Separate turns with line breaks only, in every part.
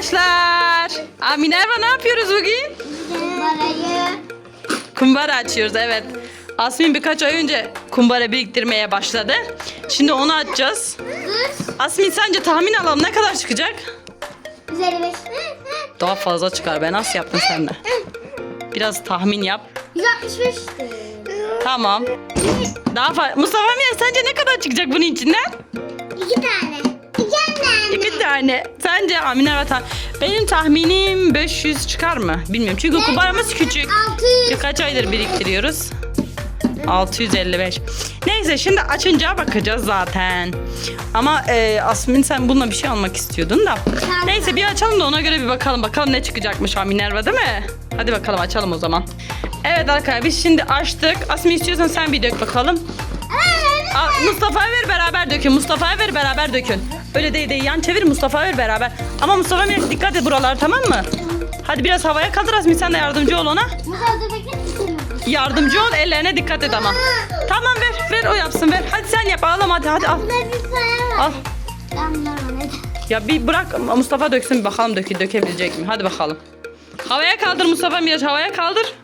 arkadaşlar. Aa, Minerva ne yapıyoruz bugün?
Parayı.
Kumbara açıyoruz evet. Asmin birkaç ay önce kumbara biriktirmeye başladı. Şimdi onu açacağız. Asmin sence tahmin alalım ne kadar çıkacak?
155.
Daha fazla çıkar. Ben nasıl yaptın sen de? Biraz tahmin yap.
165.
Tamam. Daha fazla. Mustafa Mia sence ne kadar çıkacak bunun içinden?
İki tane. İki tane.
Sence Amine Vatan? Benim tahminim 500 çıkar mı? Bilmiyorum. Çünkü kumbaramız küçük.
600.
Birkaç aydır biriktiriyoruz. 655. Neyse şimdi açınca bakacağız zaten. Ama e, Asmin sen bununla bir şey almak istiyordun da. Neyse bir açalım da ona göre bir bakalım. Bakalım ne çıkacakmış ha Minerva değil mi? Hadi bakalım açalım o zaman. Evet arkadaşlar biz şimdi açtık. Asmin istiyorsan sen bir dök bakalım. Mustafa'ya ver beraber dökün. Mustafa'ya ver beraber dökün. Öyle değil değil yan çevir Mustafa'ya ver beraber. Ama Mustafa biraz dikkat et buralar tamam mı? Hadi biraz havaya kaldır Asmin sen de yardımcı ol ona.
Musa dur bekle.
Yardımcı ol ellerine dikkat et ama. Tamam ver ver o yapsın ver. Hadi sen yap ağlama hadi hadi al. Al. Ya bir bırak Mustafa döksün bir bakalım dökü, dökebilecek mi? Hadi bakalım. Havaya kaldır Mustafa biraz havaya kaldır.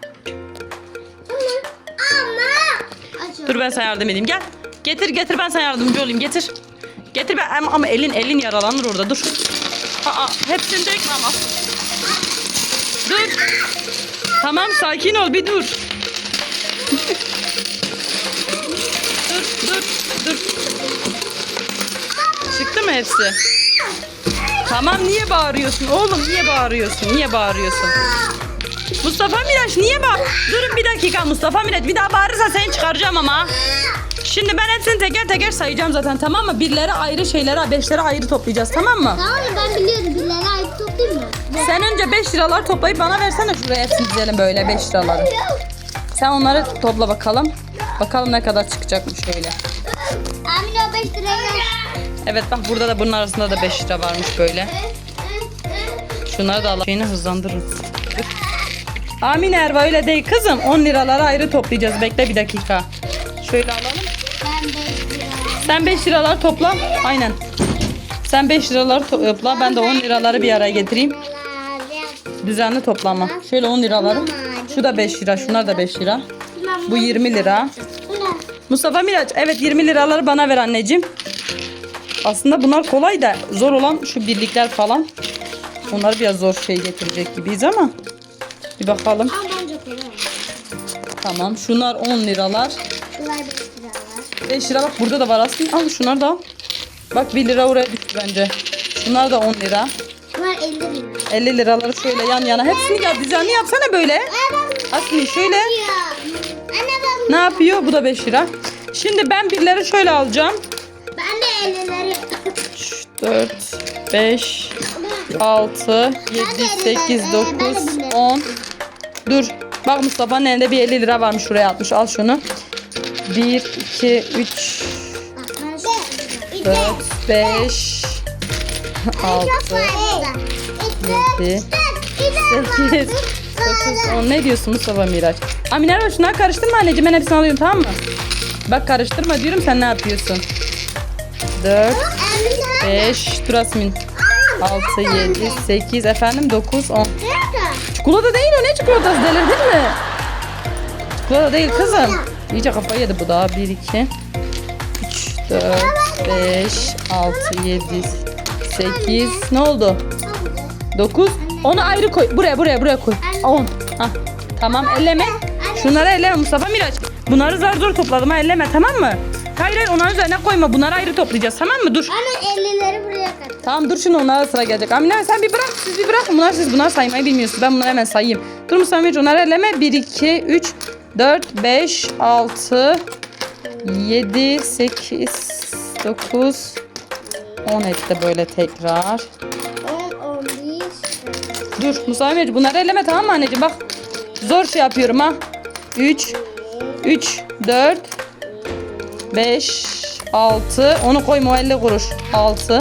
Ama.
Dur ben sana yardım edeyim gel. Getir getir ben sana yardımcı olayım getir. Getir ben ama, ama elin elin yaralanır orada dur. Aa hepsini dökme ama. Dur. Tamam sakin ol bir dur. dur dur dur. Çıktı mı hepsi? Tamam niye bağırıyorsun oğlum niye bağırıyorsun niye bağırıyorsun? Mustafa Miraç niye bağır? Durun bir dakika Mustafa Miraç bir daha bağırırsa seni çıkaracağım ama. Şimdi ben hepsini teker teker sayacağım zaten tamam mı? Birlere ayrı şeylere beşlere ayrı toplayacağız tamam mı?
Tamam mı? Ben biliyorum. Birilerine ait toplayayım mı?
Sen önce 5 liralar toplayıp bana versene şuraya hepsini dizelim böyle 5 liraları. Sen onları topla bakalım. Bakalım ne kadar çıkacakmış şöyle.
Amin o 5 liraya ver.
Evet bak burada da bunun arasında da 5 lira varmış böyle. Şunları da alalım. Şeyini hızlandırırız. Amin Erva öyle değil kızım. 10 liraları ayrı toplayacağız. Bekle bir dakika. Şöyle alalım.
Ben 5 lira.
Sen 5 liralar topla. Aynen. Sen 5 liraları topla. Ben de 10 liraları bir araya getireyim. Düzenli toplama. Şöyle 10 liraları. Şu da 5 lira. Şunlar da 5 lira. Bu 20 lira. Mustafa Miraç evet 20 liraları bana ver anneciğim. Aslında bunlar kolay da zor olan şu birlikler falan. Onları biraz zor şey getirecek gibiyiz ama. Bir bakalım. Tamam şunlar 10 liralar.
Bunlar 5 lira var.
5 lira bak burada da var aslında. Al şunları da al. Bak 1 lira oraya düştü bence. Şunlar da 10 lira.
Bunlar 50 lira.
50 liraları şöyle yan yana. Hepsini ya düzenli yapsana böyle. Aslında şöyle. Ne yapıyor? Bu da 5 lira. Şimdi ben birleri şöyle alacağım.
ben de 50'leri
4, 5, 6, 7, 8, 9, 10. Dur. Bak Mustafa'nın elinde bir 50 lira varmış. Şuraya atmış. Al şunu. 1, 2, 3, 4, 5, 6, 7, 8, 9, 10. Ne diyorsun Mustafa Miraç? Amine şunlar karıştırma anneciğim. Ben hepsini alıyorum tamam mı? Bak karıştırma diyorum sen ne yapıyorsun? 4, 5, dur Asmin. 6, 7, 8, efendim 9, 10. Çikolata değil o ne çikolatası delirdin mi? Çikolata değil kızım. İyice kafayı yedi bu da. 1, 2, 3, 4, 5, 6, 7, 8. Ne oldu? 9. Onu ayrı koy. Buraya buraya buraya koy. 10. Hah. Tamam elleme. Şunları elleme Mustafa Miraç. Bunları zar zor topladım ha elleme tamam mı? Hayır hayır onların üzerine koyma. Bunları ayrı toplayacağız tamam mı? Dur.
Anne 50'leri buraya kat.
Tamam dur şimdi onlara sıra gelecek. Amine sen bir bırak siz bir bırakın. Bunlar siz bunlar saymayı bilmiyorsunuz. Ben bunları hemen sayayım. Dur Mustafa Miraç onları elleme. 1, 2, 3, 4, 5, 6, 7, 8, 9, 10 etti böyle tekrar.
10, 11.
Dur Miraç bunları elleme tamam mı anneciğim bak. Zor şey yapıyorum ha. 3, 3, 4, 5, 6. Onu koyma o 50 kuruş. 6,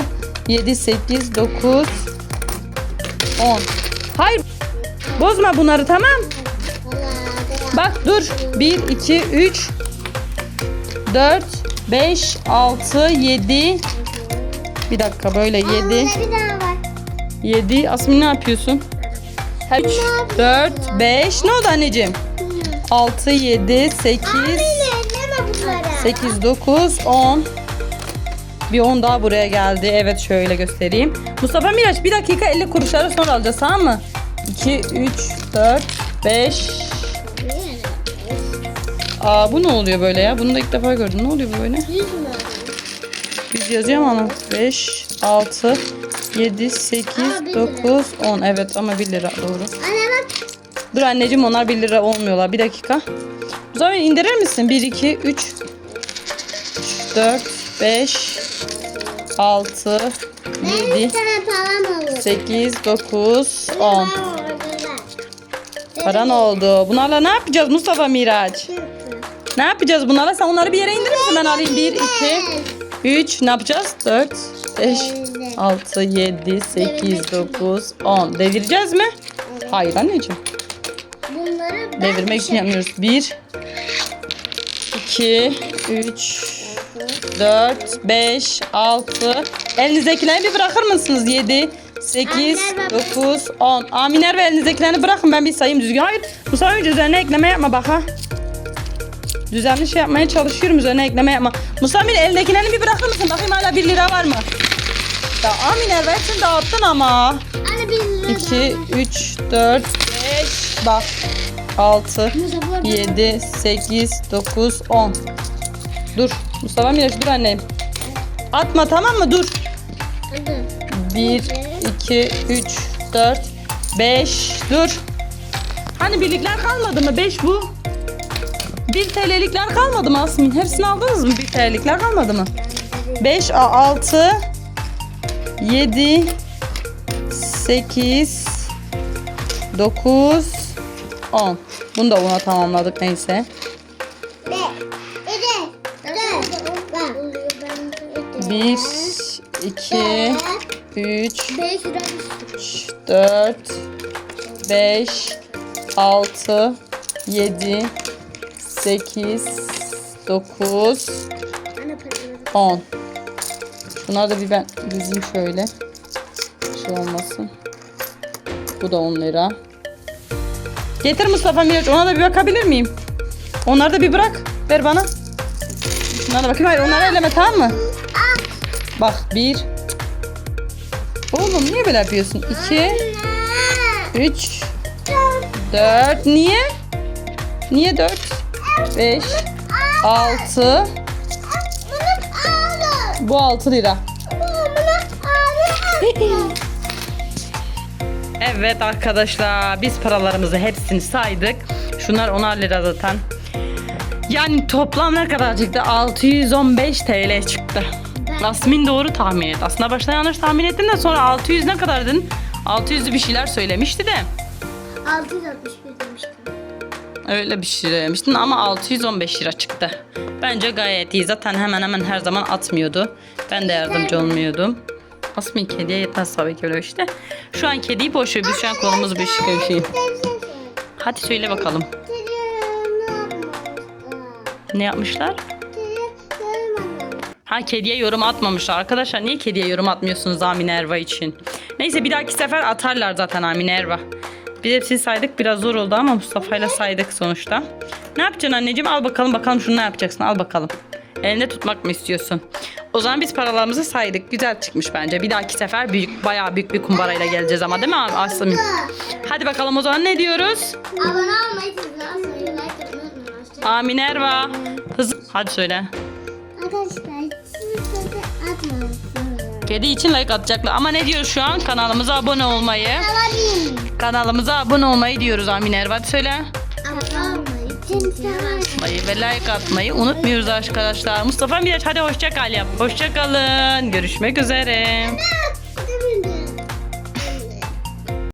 7, 8, 9, 10. Hayır. Bozma bunları tamam. Bak dur. 1, 2, 3, 4, 5, 6, 7. Bir dakika böyle 7,
Bir daha var.
7. Asmin ne yapıyorsun? 3, 4, 5. Ne oldu anneciğim? 6, 7, 8,
Abi elleme bunları.
8, 9, 10. Bir 10 daha buraya geldi. Evet şöyle göstereyim. Mustafa Miraç bir dakika 50 kuruşları sonra alacağız tamam mı? 2, 3, 4, 5. Aa bu ne oluyor böyle ya? Bunu da ilk defa gördüm. Ne oluyor bu böyle? Biz yazıyorum ama 5, 6, 7, 8,
Aa, bir lira.
9, 10. Evet ama 1 lira doğru.
Anne bak.
Dur anneciğim onlar 1 lira olmuyorlar. Bir dakika. O zaman indirir misin? 1, 2, 3, 4, 5, 6,
Benim
7,
bir tane param olur.
8, 9, 10.
Param olur.
Para ne oldu? Bunlarla ne yapacağız Mustafa Miraç? Ne yapacağız bunlarla? Sen onları bir yere indirir misin? Ben alayım. 1, 2, 3. Ne yapacağız? 4, 5, 6, 7, 8, 9, 10. Devireceğiz mi? Hayır anneciğim.
Bunları ben
Devirmek için yapmıyoruz. 1, 2, 3, 4, 5, 6. Elinizdekileri bir bırakır mısınız? 7, 8, 9, 10. Aminer ve elinizdekilerini bırakın. Ben bir sayayım düzgün. Hayır. Bu önce üzerine ekleme yapma bak ha. Düzenli şey yapmaya çalışıyorum. Üzerine ekleme yapma. Musafir elindekilerini bir bırakır mısın? Bakayım hala 1 lira var mı? Ya Aminer hepsini dağıttın ama.
Anne bir lira
2, 3, 4, 5, bak. 6, 7, 8, 9, 10. Dur. Mustafa Miraç dur annem. Atma tamam mı? Dur. 1, 2, 3, 4, 5. Dur. Hani birlikler kalmadı mı? 5 bu. 1 TL'likler kalmadı mı Asmin? Hepsini aldınız mı? 1 TL'likler kalmadı mı? 5, 6, 7, 8, 9, 10. Bunu da ona tamamladık neyse.
Be. İki. Dört.
1, 2, 3,
Beş lira.
3, 4, 5, 6, 7, 8, 9,
Anne paraları.
10. Bunları da bir ben dizeyim şöyle. Şey olmasın. Bu da 10 lira. Getir Mustafa Miraç ona da bir bakabilir miyim? Onları da bir bırak. Ver bana. Şunlara da bakayım. Hayır onları elleme tamam mı? Bak bir. Oğlum niye böyle yapıyorsun? 2, 3, 4. Niye? Niye 4? 5, 6.
Bunu aldım.
Bu 6 lira. Evet arkadaşlar biz paralarımızı hepsini saydık. Şunlar 10 lira zaten. Yani toplam ne kadar çıktı? 615 TL çıktı. Asmin doğru tahmin et. Aslında başta yanlış tahmin ettin de sonra 600 ne kadar dedin? 600'lü bir şeyler söylemişti de.
661 demiştim.
Öyle bir şey söylemiştin ama 615 lira çıktı. Bence gayet iyi. Zaten hemen hemen her zaman atmıyordu. Ben de yardımcı olmuyordum. Asmin kediye yetmez tabii ki öyle işte. Şu an kediyi boş ver. Biz şu an konumuz bir şey. şey. Hadi söyle bakalım. Ne yapmışlar? Ha kediye yorum atmamışlar. Arkadaşlar niye kediye yorum atmıyorsunuz Amine Erva için? Neyse bir dahaki sefer atarlar zaten Amine Erva. Biz hepsini saydık biraz zor oldu ama Mustafa'yla saydık sonuçta. Ne yapacaksın anneciğim? Al bakalım bakalım şunu ne yapacaksın? Al bakalım. Elinde tutmak mı istiyorsun? O zaman biz paralarımızı saydık. Güzel çıkmış bence. Bir dahaki sefer büyük bayağı büyük bir kumbarayla geleceğiz ama değil mi Aslı? Hadi bakalım o zaman ne diyoruz?
Abone olmayı, sizden sayı, like
Amine Erva. Hızlı. Hadi söyle.
Arkadaşlar.
Kedi için like atacaklar. Ama ne diyoruz şu an? Kanalımıza abone olmayı. Kanalımıza abone olmayı diyoruz Amine Erva. Hadi söyle.
Abone
ve like atmayı unutmuyoruz arkadaşlar. Mustafa Miraç hadi hoşça kal yap. Hoşça kalın. Görüşmek üzere.